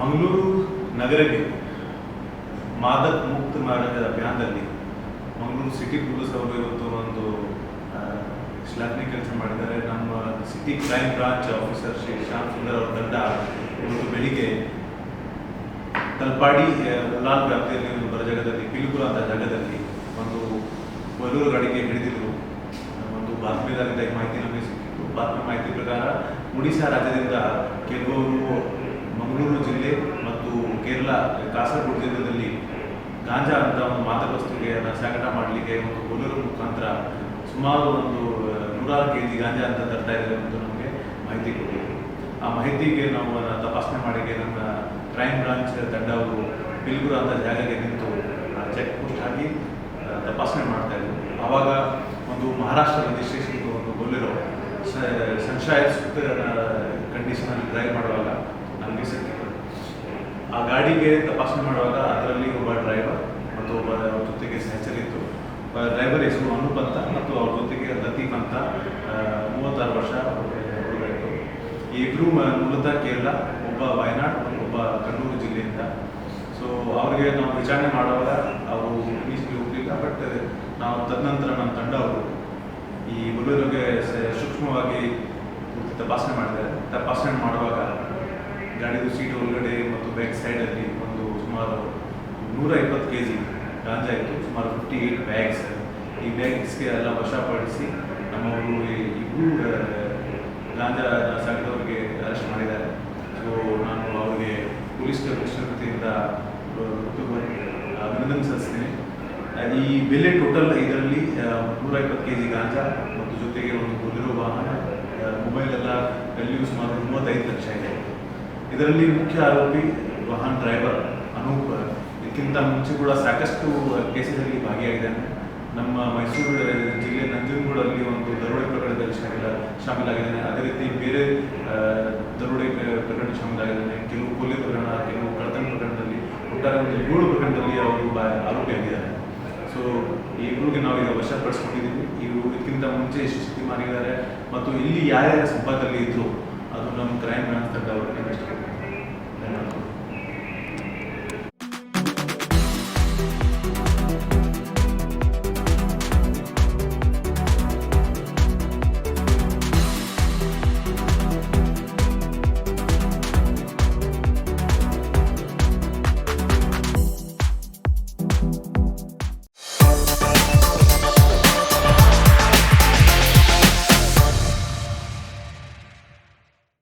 ಮಂಗಳೂರು ನಗರಕ್ಕೆ ಮಾದಕ್ ಮುಕ್ತ ಮಾಡಿದ ಅಭಿಯಾನದಲ್ಲಿ ಮಂಗಳೂರು ಸಿಟಿ ಪೊಲೀಸ್ ಅವರು ಇವತ್ತು ಒಂದು ಶ್ಲಾಘನೆ ಕೆಲಸ ಮಾಡಿದ್ದಾರೆ. ನಮ್ಮ city crime branch officer Shri Shyam Sundar ಅವರ ತಂಡ ಇವತ್ತು ಬೆಳಿಗ್ಗೆ ತಲ್ಪಾಡಿ ಉಲಾಲ್ ವ್ಯಾಪ್ತಿಯಲ್ಲಿ ಒಂದು ಬರ ಜಾಗದಲ್ಲಿ ಪಿಲುಗುರ ಅಂತ ಜಾಗದಲ್ಲಿ ಒಂದು ಬಲೂರು ಗಡಿಗೆ ಹಿಡಿದಿದ್ರು ಒಂದು ಬಾತ್ಮೀದಾರಿಂದ ಮಾಹಿತಿ ನಮಗೆ ಸಿಕ್ಕಿತ್ತು. ಬಾತ್ಮಿ ಮಾಹಿತಿ ಪ್ರಕಾರ ಒಡಿಶಾ ರಾಜ್ಯದಿಂದ ಕೆಲವರು ಮಂಗಳೂರು ಜಿಲ್ಲೆ ಮತ್ತು ಕೇರಳ ಕಾಸರಗೋಡು ಜಿಲ್ಲೆಯಲ್ಲಿ ಗಾಂಜಾ ಅಂತ ಒಂದು ಮಾದಕ ವಸ್ತುಗೆ ಸಾಗಾಟ ಮಾಡಲಿಕ್ಕೆ ಒಂದು ಬೋಲರ ಮುಖಾಂತರ ಸುಮಾರು ಒಂದು ನೂರಾರು ಕೆ ಜಿ ಗಾಂಜಾ ಅಂತ ತರ್ತಾ ಇದ್ದಾರೆ ಅಂತ ನಮಗೆ ಮಾಹಿತಿ ಕೊಟ್ಟಿದೆ ಆ ಮಾಹಿತಿಗೆ ನಾವು ಅದನ್ನು ತಪಾಸಣೆ ಮಾಡಿಗೆ ನಮ್ಮ ಕ್ರೈಮ್ ಬ್ರಾಂಚ್ ತಂಡವು ಬಿಲ್ಗುರ ಅಂತ ಜಾಗಕ್ಕೆ ನಿಂತು ಚೆಕ್ ಪೋಸ್ಟ್ ಹಾಕಿ ತಪಾಸಣೆ ಮಾಡ್ತಾ ಇದ್ರು. ಆವಾಗ ಒಂದು ಮಹಾರಾಷ್ಟ್ರ ರಿಜಿಸ್ಟ್ರೇಷನ್ ಒಂದು ಬೊಲೆರೋ ಸಂಶಯಾಸ್ಪದ ಕಂಡೀಷನಲ್ಲಿ ಡ್ರೈವ್ ಮಾಡುವಾಗ ಆ ಗಾಡಿಗೆ ತಪಾಸಣೆ ಮಾಡುವಾಗ ಅದರಲ್ಲಿ ಒಬ್ಬ ಡ್ರೈವರ್ ಮತ್ತು ಒಬ್ಬ ಅವ್ರ ಜೊತೆಗೆ ಇತ್ತು ಡ್ರೈವರ್ ಹೆಸರು ಅನೂಪ್ ಅಂತ ಮತ್ತು ಅವ್ರ ಜೊತೆಗೆ ಲತೀಫ್ ಅಂತ ಮೂವತ್ತಾರು ವರ್ಷ ಹುಡುಗರಿತ್ತು ಈ ಇಬ್ಬರು ಮೂಲತಃ ಕೇರಳ ಒಬ್ಬ ವಯನಾಡ್ ಒಬ್ಬ ಕಣ್ಣೂರು ಜಿಲ್ಲೆಯಿಂದ. ಸೊ ಅವರಿಗೆ ನಾವು ವಿಚಾರಣೆ ಮಾಡುವಾಗ ಅವರು ಇಂಗ್ಲೀಷ್ಗೆ ಹೋಗಲಿಲ್ಲ ಬಟ್ ನಾವು ತದನಂತರ ನಮ್ಮ ತಂಡ ಅವರು ಈ ಹುಡುಗರಿಗೆ ಸೂಕ್ಷ್ಮವಾಗಿ ತಪಾಸಣೆ ಮಾಡಿದ್ದಾರೆ. ತಪಾಸಣೆ ಮಾಡುವಾಗ ಗಾಡಿದು ಸೀಟ್ ಒಳಗಡೆ ಮತ್ತು ಬ್ಯಾಕ್ ಸೈಡಲ್ಲಿ ಒಂದು ಸುಮಾರು ನೂರ ಇಪ್ಪತ್ತು ಕೆ ಜಿ ಗಾಂಜಾ ಇತ್ತು, ಸುಮಾರು ಫಿಫ್ಟಿ ಏಯ್ಟ್ ಬ್ಯಾಗ್ಸ್ ಈ ಬ್ಯಾಗ್ಸ್ಗೆ ಎಲ್ಲ ವಶಪಡಿಸಿ ನಮ್ಮವರು ಇಬ್ರು ಗಾಂಜಾ ಸಾಗಿದವರಿಗೆ ಅರೆಸ್ಟ್ ಮಾಡಿದ್ದಾರೆ. ಸೊ ನಾನು ಅವರಿಗೆ ಪೊಲೀಸ್ ಕಮಿಷನರ್ ವತಿಯಿಂದ ಅಭಿನಂದನೆ ಸಲ್ಲಿಸ್ತೀನಿ. ಈ ಬೆಲೆ ಟೋಟಲ್ ಇದರಲ್ಲಿ ನೂರ ಇಪ್ಪತ್ತು ಕೆ ಜಿ ಗಾಂಜಾ ಮತ್ತು ಜೊತೆಗೆ ಒಂದು ಬೊಲೆರೋ ವಾಹನ ಮೊಬೈಲ್ ಎಲ್ಲ ವ್ಯಾಲ್ಯೂ ಸುಮಾರು ಮೂವತ್ತೈದು ಲಕ್ಷ ಇದೆ. ಇದರಲ್ಲಿ ಮುಖ್ಯ ಆರೋಪಿ ವಾಹನ ಡ್ರೈವರ್ ಅನೂಪ್. ಇದಕ್ಕಿಂತ ಮುಂಚೆ ಕೂಡ ಸಾಕಷ್ಟು ಕೇಸಲ್ಲಿ ಭಾಗಿಯಾಗಿದ್ದಾನೆ ನಮ್ಮ ಮೈಸೂರು ಜಿಲ್ಲೆ ನಂಜನಗೂಡಲ್ಲಿ ಒಂದು ದರೋಡೆ ಪ್ರಕರಣದಲ್ಲಿ ಶಾಮಿಲ ಶಾಮೀಲಾಗಿದ್ದಾನೆ. ಅದೇ ರೀತಿ ಬೇರೆ ದರೋಡೆ ಪ್ರ- ಪ್ರಕರಣ ಶಾಮೀಲಾಗಿದ್ದಾನೆ. ಕೆಲವು ಕೊಲೆ ಪ್ರಕರಣ, ಕೆಲವು ಕಳ್ಳತನ ಪ್ರಕರಣದಲ್ಲಿ, ಒಟ್ಟಾರೆ ಒಂದು ಏಳು ಪ್ರಕರಣದಲ್ಲಿ ಅವರು ಆರೋಪಿ ಆಗಿದ್ದಾರೆ ಸೊ ಈ ಇಬ್ಬರಿಗೆ ನಾವು ಈಗ ವಶಪಡಿಸ್ಕೊಂಡಿದ್ದೀವಿ. ಇವರು ಇದಕ್ಕಿಂತ ಮುಂಚೆ ಸ್ಥಿತಿ ಮಾಡಿದ್ದಾರೆ. ಮತ್ತು ಇಲ್ಲಿ ಯಾರ್ಯಾರ ಸಂಪರ್ಕದಲ್ಲಿ ಇದ್ರು ಅದು ನಮ್ಮ ಕ್ರೈಮ್ ಬ್ರಾಂಚ್ ತಂಡ ಧನ್ಯವಾದಗಳು